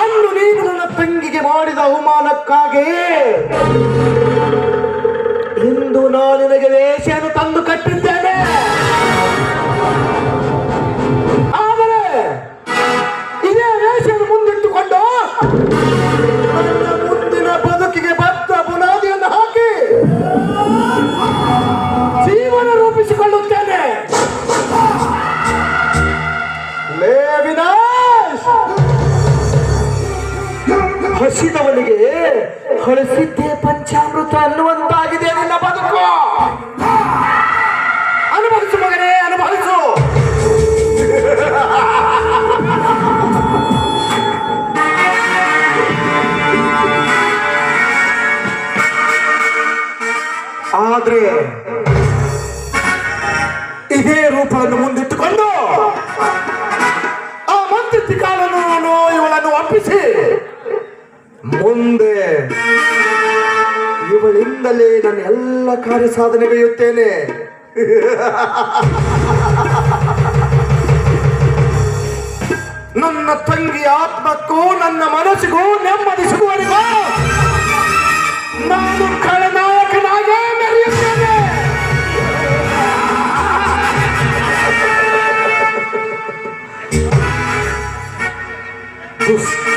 ಅಂದು ನೀನು ನನ್ನ ತಂಗಿಗೆ ಮಾಡಿದ ಅವಮಾನಕ್ಕಾಗಿ ಇಂದು ನಾನು ನಿನಗೆ ವೇಷಿಯನ್ನು ತಂದು ಕಟ್ಟಿದ್ದೇನೆ. ಹಸಿದವನಿಗೆ ಹಳಸಿದ್ದೇ ಪಂಚಾಮೃತ ಅನ್ನುವಂತಾಗಿದೆ ನಿನ್ನ ಬದುಕು. ಅನುಭವಿಸು ಮಗನೇ, ಅನುಭವಿಸು. ಆದ್ರೆ, ಇದೇ ರೂಪವನ್ನು ಮುಂದಿಟ್ಟುಕೊಂಡು, ಆ ಮಂತ್ರಿ ಕಾಲನ್ನು ನಾನು ಇವಳನ್ನು ಒಪ್ಪಿಸಿ. ಮುಂದೆ ಇವಳಿಂದಲೇ ನಾನು ಎಲ್ಲ ಕಾರ್ಯ ಸಾಧನೆಗೈಯುತ್ತೇನೆ ನನ್ನ ತಂಗಿ ಆತ್ಮಕ್ಕೂ ನನ್ನ ಮನಸ್ಸಿಗೂ ನೆಮ್ಮದಿ ಸಿಗುವವರೆಗೂ ನಾನು ಖಳನಾಯಕನಾಗೇ ಮೆರೆಯುತ್ತೇನೆ. ದುಷ್ಟ